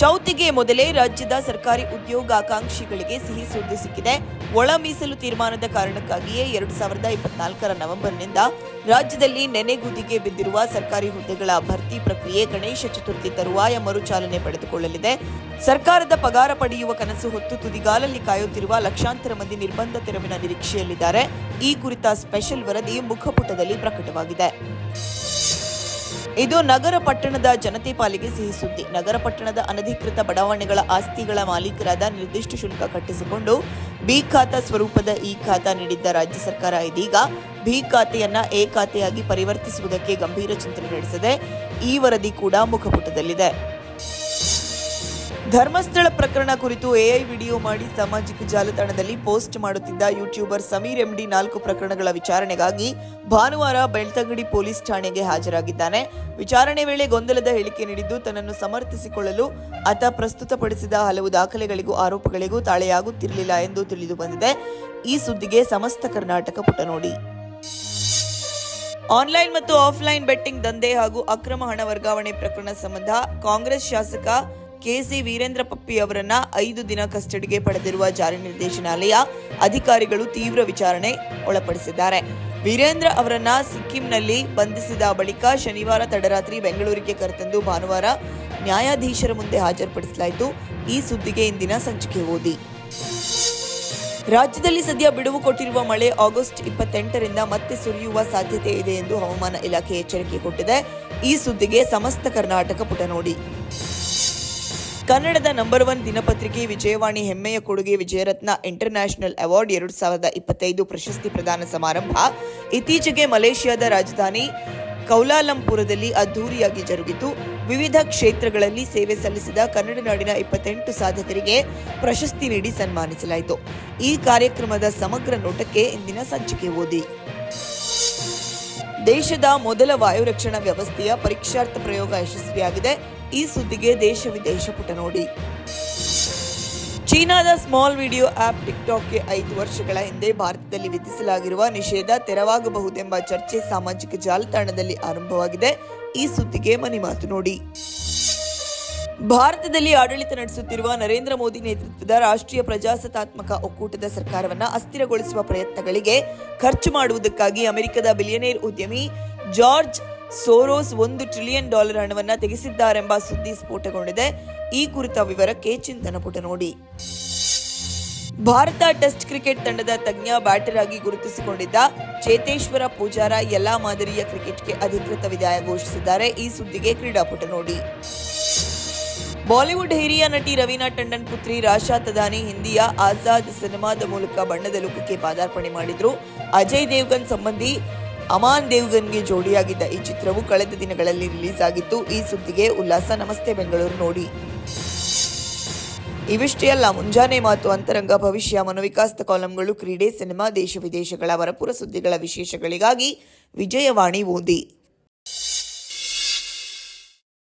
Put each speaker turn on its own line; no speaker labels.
ಚೌತಿಗೆ ಮೊದಲೇ ರಾಜ್ಯದ ಸರ್ಕಾರಿ ಉದ್ಯೋಗಾಕಾಂಕ್ಷಿಗಳಿಗೆ ಸಿಹಿ ಸುದ್ದಿ ಸಿಕ್ಕಿದೆ. ಒಳ ಮೀಸಲು ತೀರ್ಮಾನದ ಕಾರಣಕ್ಕಾಗಿಯೇ ಎರಡು ಸಾವಿರದ ಇಪ್ಪತ್ನಾಲ್ಕರ ನವೆಂಬರ್ನಿಂದ ರಾಜ್ಯದಲ್ಲಿ ನೆನೆಗುದಿಗೆ ಬಿದ್ದಿರುವ ಸರ್ಕಾರಿ ಹುದ್ದೆಗಳ ಭರ್ತಿ ಪ್ರಕ್ರಿಯೆ ಗಣೇಶ ಚತುರ್ಥಿ ತರುವಾಯ ಮರುಚಾಲನೆ ಪಡೆದುಕೊಳ್ಳಲಿದೆ. ಸರ್ಕಾರದ ಪಗಾರ ಪಡೆಯುವ ಕನಸು ಹೊತ್ತು ತುದಿಗಾಲಲ್ಲಿ ಕಾಯುತ್ತಿರುವ ಲಕ್ಷಾಂತರ ಮಂದಿ ನಿರ್ಬಂಧ ತೆರವಿನ ನಿರೀಕ್ಷೆಯಲ್ಲಿದ್ದಾರೆ. ಈ ಕುರಿತ ಸ್ಪೆಷಲ್ ವರದಿ ಮುಖಪುಟದಲ್ಲಿ ಪ್ರಕಟವಾಗಿದೆ. ಇದು ನಗರ ಪಟ್ಟಣದ ಜನತೆ ಪಾಲಿಗೆ ಸಿಹಿ ಸುದ್ದಿ. ನಗರ ಪಟ್ಟಣದ ಅನಧಿಕೃತ ಬಡಾವಣೆಗಳ ಆಸ್ತಿಗಳ ಮಾಲೀಕರಾದ ನಿರ್ದಿಷ್ಟ ಶುಲ್ಕ ಕಟ್ಟಿಸಿಕೊಂಡು ಬಿ ಖಾತಾ ಸ್ವರೂಪದ ಈ ಖಾತಾ ನೀಡಿದ್ದ ರಾಜ್ಯ ಸರ್ಕಾರ ಇದೀಗ ಬಿ ಖಾತೆಯನ್ನ ಎ ಖಾತೆಯಾಗಿ ಪರಿವರ್ತಿಸುವುದಕ್ಕೆ ಗಂಭೀರ ಚಿಂತನೆ ನಡೆಸಿದೆ ಈ ವರದಿ ಕೂಡ ಮುಖಪುಟದಲ್ಲಿದೆ. ಧರ್ಮಸ್ಥಳ ಪ್ರಕರಣ ಕುರಿತು ಎಐ ವಿಡಿಯೋ ಮಾಡಿ ಸಾಮಾಜಿಕ ಜಾಲತಾಣದಲ್ಲಿ ಪೋಸ್ಟ್ ಮಾಡುತ್ತಿದ್ದ ಯೂಟ್ಯೂಬರ್ ಸಮೀರ್ ಎಂಡಿ ನಾಲ್ಕು ಪ್ರಕರಣಗಳ ವಿಚಾರಣೆಗಾಗಿ ಭಾನುವಾರ ಬೆಳ್ತಂಗಡಿ ಪೊಲೀಸ್ ಠಾಣೆಗೆ ಹಾಜರಾಗಿದ್ದಾನೆ. ವಿಚಾರಣೆ ವೇಳೆ ಗೊಂದಲದ ಹೇಳಿಕೆ ನೀಡಿದ್ದು ತನ್ನನ್ನು ಸಮರ್ಥಿಸಿಕೊಳ್ಳಲು ಆತ ಪ್ರಸ್ತುತಪಡಿಸಿದ ಹಲವು ದಾಖಲೆಗಳಿಗೂ ಆರೋಪಗಳಿಗೂ ತಾಳೆಯಾಗುತ್ತಿರಲಿಲ್ಲ ಎಂದು ತಿಳಿದು ಬಂದಿದೆ. ಈ ಸುದ್ದಿಗೆ ಸಮಸ್ತ ಕರ್ನಾಟಕ ಪುಟ ನೋಡಿ. ಆನ್ಲೈನ್ ಮತ್ತು ಆಫ್ಲೈನ್ ಬೆಟ್ಟಿಂಗ್ ದಂಧೆ ಹಾಗೂ ಅಕ್ರಮ ಹಣ ವರ್ಗಾವಣೆ ಪ್ರಕರಣ ಸಂಬಂಧ ಕಾಂಗ್ರೆಸ್ ಶಾಸಕ ಕೆಸಿ ವೀರೇಂದ್ರ ಪಪ್ಪಿ ಅವರನ್ನ ಐದು ದಿನ ಕಸ್ಟಡಿಗೆ ಪಡೆದಿರುವ ಜಾರಿ ನಿರ್ದೇಶನಾಲಯ ಅಧಿಕಾರಿಗಳು ತೀವ್ರ ವಿಚಾರಣೆ ಒಳಪಡಿಸಿದ್ದಾರೆ. ವೀರೇಂದ್ರ ಅವರನ್ನ ಸಿಕ್ಕಿಂನಲ್ಲಿ ಬಂಧಿಸಿದ ಬಳಿಕ ಶನಿವಾರ ತಡರಾತ್ರಿ ಬೆಂಗಳೂರಿಗೆ ಕರೆತಂದು ಭಾನುವಾರ ನ್ಯಾಯಾಧೀಶರ ಮುಂದೆ ಹಾಜರುಪಡಿಸಲಾಯಿತು. ಈ ಸುದ್ದಿಗೆ ಇಂದಿನ ಸಂಚಿಕೆ ಓದಿ. ರಾಜ್ಯದಲ್ಲಿ ಸದ್ಯ ಬಿಡುವು ಕೊಟ್ಟಿರುವ ಮಳೆ ಆಗಸ್ಟ್ ಇಪ್ಪತ್ತೆಂಟರಿಂದ ಮತ್ತೆ ಸುರಿಯುವ ಸಾಧ್ಯತೆ ಇದೆ ಎಂದು ಹವಾಮಾನ ಇಲಾಖೆ ಎಚ್ಚರಿಕೆ ಕೊಟ್ಟಿದೆ. ಈ ಸುದ್ದಿಗೆ ಸಮಸ್ತ ಕರ್ನಾಟಕ ಪುಟ ನೋಡಿ. ಕನ್ನಡದ ನಂಬರ್ ಒನ್ ದಿನಪತ್ರಿಕೆ ವಿಜಯವಾಣಿ ಹೆಮ್ಮೆಯ ಕೊಡುಗೆ ವಿಜಯರತ್ನ ಇಂಟರ್ ನ್ಯಾಷನಲ್ ಅವಾರ್ಡ್ ಎರಡು ಸಾವಿರದ ಇಪ್ಪತ್ತೈದು ಪ್ರಶಸ್ತಿ ಪ್ರದಾನ ಸಮಾರಂಭ. ಇತ್ತೀಚೆಗೆ ಮಲೇಷ್ಯಾದ ರಾಜಧಾನಿ ಕೌಲಾಲಂಪುರದಲ್ಲಿ ಅದ್ದೂರಿಯಾಗಿ ಜರುಗಿತು. ವಿವಿಧ ಕ್ಷೇತ್ರಗಳಲ್ಲಿ ಸೇವೆ ಸಲ್ಲಿಸಿದ ಕನ್ನಡ ನಾಡಿನ ಇಪ್ಪತ್ತೆಂಟು ಸಾಧಕರಿಗೆ ಪ್ರಶಸ್ತಿ ನೀಡಿ ಸನ್ಮಾನಿಸಲಾಯಿತು. ಈ ಕಾರ್ಯಕ್ರಮದ ಸಮಗ್ರ ನೋಟಕ್ಕೆ ಇಂದಿನ ಸಂಚಿಕೆ ಓದಿ. ದೇಶದ ಮೊದಲ ವಾಯು ರಕ್ಷಣಾ ವ್ಯವಸ್ಥೆಯ ಪರೀಕ್ಷಾರ್ಥ ಪ್ರಯೋಗ ಯಶಸ್ವಿಯಾಗಿದೆ. ಈ ಸುದ್ದಿಗೆ ದೇಶ ವಿದೇಶ ಪುಟ ನೋಡಿ. ಚೀನಾದ ಸ್ಮಾಲ್ ವಿಡಿಯೋ ಆಪ್ ಟಿಕ್ಟಾಕ್ಗೆ ಐದು ವರ್ಷಗಳ ಹಿಂದೆ ಭಾರತದಲ್ಲಿ ವಿಧಿಸಲಾಗಿರುವ ನಿಷೇಧ ತೆರವಾಗಬಹುದೆಂಬ ಚರ್ಚೆ ಸಾಮಾಜಿಕ ಜಾಲತಾಣದಲ್ಲಿ ಆರಂಭವಾಗಿದೆ. ಈ ಸುದ್ದಿಗೆ ಮನಿ ಮಾತು ನೋಡಿ. ಭಾರತದಲ್ಲಿ ಆಡಳಿತ ನಡೆಸುತ್ತಿರುವ ನರೇಂದ್ರ ಮೋದಿ ನೇತೃತ್ವದ ರಾಷ್ಟ್ರೀಯ ಪ್ರಜಾಸತ್ತಾತ್ಮಕ ಒಕ್ಕೂಟದ ಸರ್ಕಾರವನ್ನ ಅಸ್ಥಿರಗೊಳಿಸುವ ಪ್ರಯತ್ನಗಳಿಗೆ ಖರ್ಚು ಮಾಡುವುದಕ್ಕಾಗಿ ಅಮೆರಿಕದ ಬಿಲಿಯನೇರ್ ಉದ್ಯಮಿ ಜಾರ್ಜ್ ಸೋರೋಸ್ ಒಂದು ಟ್ರಿಲಿಯನ್ ಡಾಲರ್ ಹಣವನ್ನ ತೆಗೆಸಿದ್ದಾರೆಂಬ ಸುದ್ದಿ ಸ್ಫೋಟಗೊಂಡಿದೆ. ಈ ಕುರಿತ ವಿವರಕ್ಕೆ ಚಿಂತನ ಪುಟ ನೋಡಿ. ಭಾರತ ಟೆಸ್ಟ್ ಕ್ರಿಕೆಟ್ ತಂಡದ ತಜ್ಞ ಬ್ಯಾಟರ್ ಆಗಿ ಗುರುತಿಸಿಕೊಂಡಿದ್ದ ಚೇತೇಶ್ವರ ಪೂಜಾರ ಎಲ್ಲಾ ಮಾದರಿಯ ಕ್ರಿಕೆಟ್ಗೆ ಅಧಿಕೃತ ವಿದಾಯ ಘೋಷಿಸಿದ್ದಾರೆ. ಈ ಸುದ್ದಿಗೆ ಕ್ರೀಡಾಪುಟ ನೋಡಿ. ಬಾಲಿವುಡ್ ಹಿರಿಯ ನಟಿ ರವೀನಾ ಟಂಡನ್ ಪುತ್ರಿ ರಾಶಾ ತದಾನಿ ಹಿಂದಿಯ ಆಜಾದ್ ಸಿನಿಮಾದ ಮೂಲಕ ಬಣ್ಣದ ಲೋಕಕ್ಕೆ ಪಾದಾರ್ಪಣೆ ಮಾಡಿದ್ರು. ಅಜಯ್ ದೇವ್ಗನ್ ಸಂಬಂಧಿ ಅಮಾನ್ ದೇವ್ಗನ್ಗೆ ಜೋಡಿಯಾಗಿದ್ದ ಈ ಚಿತ್ರವು ಕಳೆದ ದಿನಗಳಲ್ಲಿ ರಿಲೀಸ್ ಆಗಿತ್ತು ಈ ಸುದ್ದಿಗೆ ಉಲ್ಲಾಸ. ನಮಸ್ತೆ ಬೆಂಗಳೂರು ನೋಡಿ. ಇವಿಷ್ಟೇ ಅಲ್ಲ, ಮುಂಜಾನೆ ಮಾತು ಅಂತರಂಗ, ಭವಿಷ್ಯ, ಮನೋವಿಕಾಸದ ಕಾಲಂಗಳು, ಕ್ರೀಡೆ, ಸಿನಿಮಾ, ದೇಶ ವಿದೇಶಗಳ, ವರಪುರ ಸುದ್ದಿಗಳ ವಿಶೇಷಗಳಿಗಾಗಿ ವಿಜಯವಾಣಿ ಓದಿ.